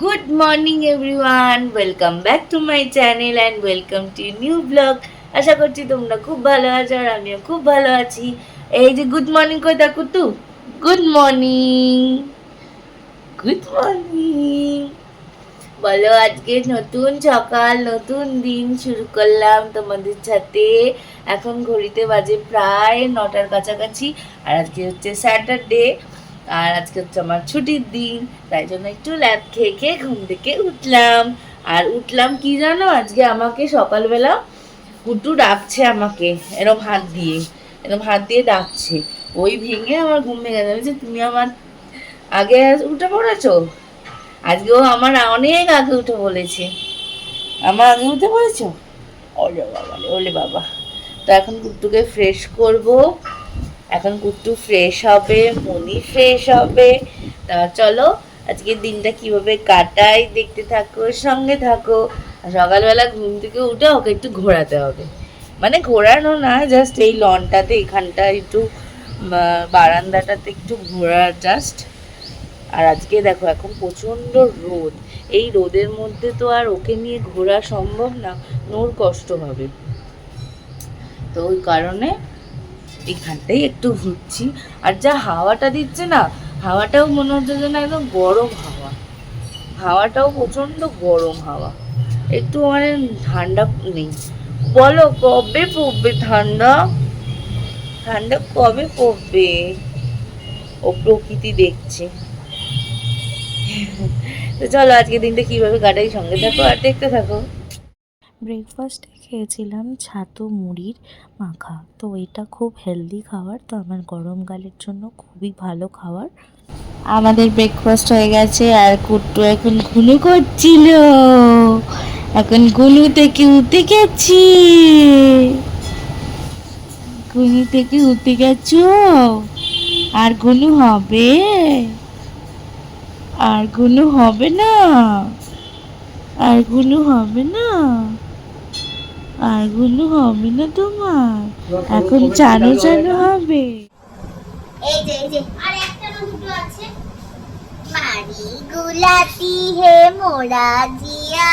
Good morning everyone welcome back to my channel and welcome to new blog আশা করছি তোমরা খুব ভালো আছো আর আমিও খুব ভালো আছি। এই যে গুড মর্নিং কই দেখো তু? গুড মর্নিং গুড মর্নিং বলো, আজকে নতুন সকাল, নতুন দিন শুরু করলাম তোমাদের সাথে। এখন ঘড়িতে বাজে প্রায় নটার কাছাকাছি। আর আজকে হচ্ছে স্যাটারডে আর আজকে হচ্ছে আমার ছুটির দিন, তাই জন্য একটু ল্যাব খেয়ে খেয়ে ঘুম থেকে উঠলাম। আর উঠলাম কি জানো? আজকে আমাকে সকালবেলা কুটু ডাকছে আমাকে, এরম হাত দিয়ে, এরম হাত দিয়ে ডাকছে। ওই ভেঙে আমার ঘুম ভেঙে যাবে যে তুমি আমার আগে উঠে পড়েছো? আজকেও আমার অনেক আগে উঠে বলেছে আমার আগে উঠে পড়েছো? ওলে বাবা ওলে বাবা। তো এখন কুট্টুকে ফ্রেশ করব। এখন কুট্টু ফ্রেশ হবে, মনি ফ্রেশ হবে। তা চলো আজকে দিনটা কীভাবে কাটাই দেখতে থাকো, সঙ্গে থাকো। সকালবেলা ঘুম থেকে উঠে ওকে একটু ঘোরাতে হবে। মানে ঘোরানো না জাস্ট এই লনটাতে এখানটা একটু বারান্দাটাতে একটু ঘোরা জাস্ট আর আজকে দেখো, এখন প্রচণ্ড রোদ। এই রোদের মধ্যে তো আর ওকে নিয়ে ঘোরা সম্ভব না, ওর কষ্ট হবে। তো ওই কারণে এখানটাই একটু ঘুরছি। আর যা হাওয়াটা দিচ্ছে না, হাওয়াটাও মনে হচ্ছে যেন একদম গরম হাওয়া। হাওয়াটাও প্রচণ্ড গরম হাওয়া। একটু মানে ঠান্ডা নেই। বলো কবে পড়বে ঠান্ডা? ঠান্ডা কবে পড়বে? ও প্রকৃতি দেখছে। তো চলো আজকে দিনটা কীভাবে কাটাই সঙ্গে থাকো আর দেখতে থাকো। ব্রেকফাস্টে খেয়েছিলাম ছাতু মুড়ির মাখা। তো এটা খুব হেলদি খাবার, তো আমার গরমকালের জন্য খুবই ভালো খাবার। আমাদের ব্রেকফাস্ট হয়ে গেছে আর কুট্টু এখন ঘুনু করছিল। এখন ঘুনু থেকে উঠে গেছি। ঘুনু থেকে উঠে গেছো? আর ঘুনু হবে? আর ঘুনু হবে না? আর ঘুনু হবে না? আর ঘুনু হবে না তোমার? এখন চানো চানো হবে। এই যে এই যে আর একটা না দুটো আছে। মারি গুলাতি হে মোরা জিয়া।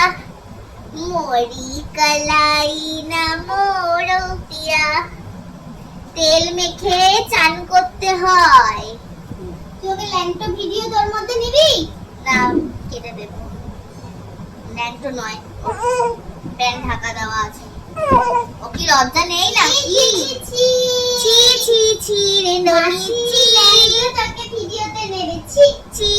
মোরি কলাই না মোরো পিয়া। তেল মেখে চান করতে হয়। তুই ওকে ল্যাংটো ভিডিও তোর মধ্যে নিবি? না কেটে দেবো। ল্যাংটো নয়। প্যান্ট ঢাকা দেওয়া আছে। ও কি লজ্জা নেই না? কি? ছি ছি। ছি রে ননি ছি। তাকে ভিডিওতে নেবে ছি ছি ছি ছি।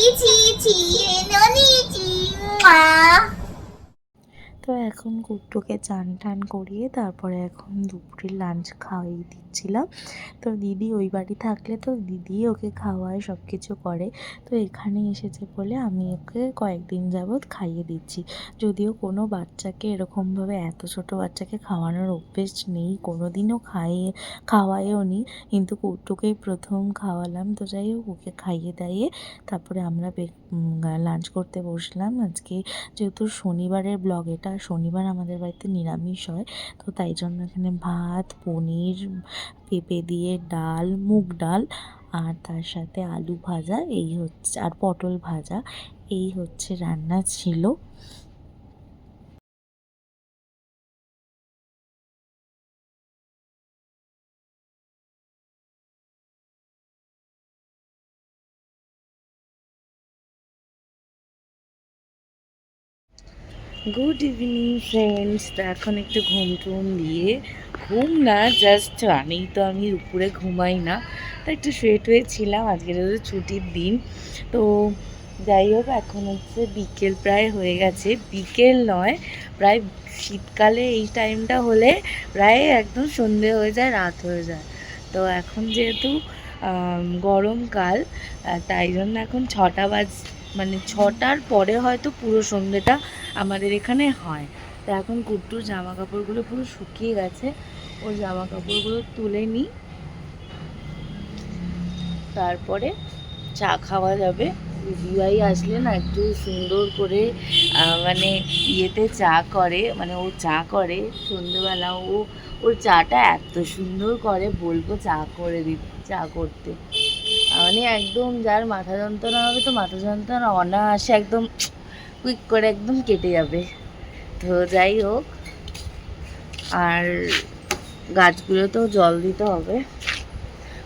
এখন কুট্টুকে চান টান করিয়ে তারপরে এখন দুপুরের লাঞ্চ খাওয়াই দিচ্ছিলাম। তো দিদি ওই বাড়ি থাকলে তো দিদি ওকে খাওয়ায় সব কিছু করে। তো এখানে এসেছে বলে আমি ওকে কয়েকদিন যাবৎ খাইয়ে দিচ্ছি। যদিও কোনো বাচ্চাকে এরকমভাবে এত ছোট বাচ্চাকে খাওয়ানোর অভ্যেস নেই কোনো দিনও খাইয়ে, খাওয়ায়ও নি। কিন্তু কুট্টুকেই প্রথম খাওয়ালাম। তো যাই হোক, ওকে খাইয়ে দাইয়ে তারপরে আমরা লাঞ্চ করতে বসলাম। আজকে যেহেতু শনিবারের ব্লগ এটা, শনিবার আমাদের বাড়িতে নিরামিষ হয়। তো তাই জন্য এখানে ভাত, পনির, পেঁপে দিয়ে ডাল, মুগ ডাল আর তার সাথে আলু ভাজা, এই হচ্ছে, আর পটল ভাজা, এই হচ্ছে রান্না ছিল। গুড ইভিনিং ফ্রেন্ডস তো এখন একটু ঘুম টুম দিয়ে। ঘুম না জাস্ট জানেই তো আমি উপরে ঘুমাই না। তো একটু শুয়ে টুয়ে ছিলাম। আজকে যেহেতু ছুটির দিন তো যাই হোক এখন হচ্ছে বিকেল প্রায় হয়ে গেছে। বিকেল নয় প্রায় শীতকালে এই টাইমটা হলে প্রায় একদম সন্ধে হয়ে যায় রাত হয়ে যায়। তো এখন যেহেতু আম, গরমকাল তাই জন্য এখন ছটা বাজ মানে ছটার পরে হয়তো পুরো সন্ধেটা আমাদের এখানে হয়। তো এখন কুট্টুর জামা কাপড়গুলো পুরো শুকিয়ে গেছে। ওর জামা কাপড়গুলো তুলে নিই তারপরে চা খাওয়া যাবে। দিদিভাই আসলে না একটু সুন্দর করে মানে ইয়েতে চা করে মানে ও চা করে সন্ধেবেলা। ও, ওর চাটা এত সুন্দর করে বলব চা করে দি চা করতে। মানে একদম যার মাথা যন্ত্রণা হবে তো মাথা যন্ত্রণা অনায়াসে একদম কুইক করে একদম কেটে যাবে। তো যাই হোক, আর গাছগুলোতেও জল দিতে হবে।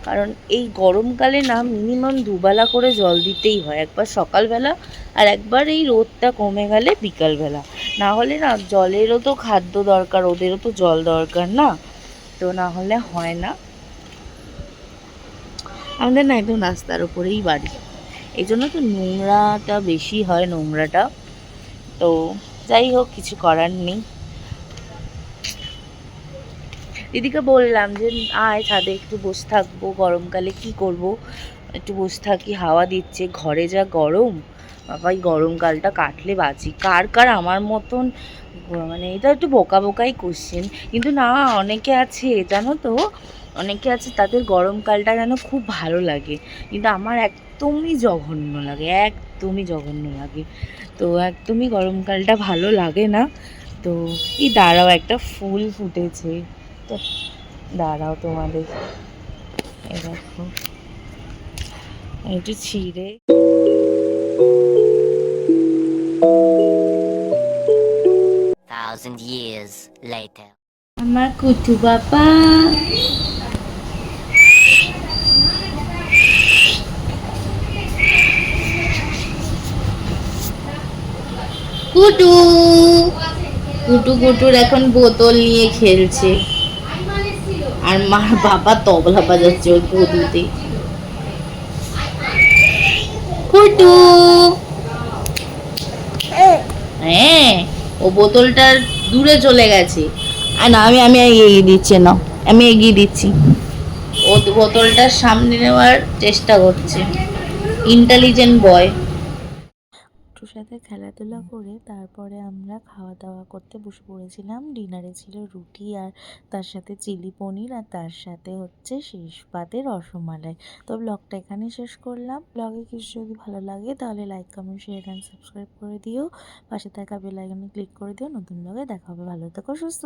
কারণ এই গরমকালে না মিনিমাম দুবেলা করে জল দিতেই হয়, একবার সকালবেলা আর একবার এই রোদটা কমে গেলে বিকালবেলা। না হলে না জলেরও তো খাদ্য দরকার, ওদেরও তো জল দরকার না। তো না হলে হয় না। আমাদের না একদম রাস্তার উপরেই বাড়ি। এই জন্য তো নোংরাটা বেশি হয়, নোংরাটা। তো যাই হোক, কিছু করার নেই। দিদিকে বললাম যে, আয় ছাদে একটু বসে থাকব, গরমকালে কি করব? একটু বসে থাকি, হাওয়া দিচ্ছে, ঘরে যা গরম বাবা এই গরমকালটা কাটলে বাঁচি। কার কার আমার মতন মানে এটা একটু বোকা বোকাই কোশ্চেন কিন্তু না, অনেকে আছে, জানো তো? অনেকে আছে তাদের গরমকালটা যেন খুব ভালো লাগে, কিন্তু আমার একদমই জঘন্য লাগে, একদমই জঘন্য লাগে। তো একদমই গরমকালটা ভালো লাগে না। তো এই দাঁড়াও, একটা ফুল ফুটেছে। তো দাঁড়াও তোমাদের। দেখো। একটু ছিঁড়ে। Thousand years later. আমার কুটু বাবা কুটু কুটু কুটুর এখন বোতল নিয়ে খেলছে। আর মার বাবা তবলা বাজাচ্ছে ওর গদুতে কুটু। হ্যাঁ ও বোতলটা দূরে চলে গেছে। না আমি আমি এগিয়ে দিচ্ছি না। আমি এগিয়ে দিচ্ছি। ও বোতলটার সামনে নেওয়ার চেষ্টা করছে। ইন্টেলিজেন্ট বয় একটুর সাথে খেলাধুলা করে তারপরে আমরা খাওয়া দাওয়া করতে বসে পড়েছিলাম। ডিনারে ছিল রুটি আর তার সাথে চিলি পনির আর তার সাথে হচ্ছে শেষ পাতে রসমালাই। তো ব্লগটা এখানে শেষ করলাম। ব্লগে কিছু যদি ভালো লাগে তাহলে like comment share and subscribe করে দিও। পাশে থাকা বেল আইকনে ক্লিক করে দিও। নতুন ব্লগে দেখা হবে। ভালো থেকো সুস্থ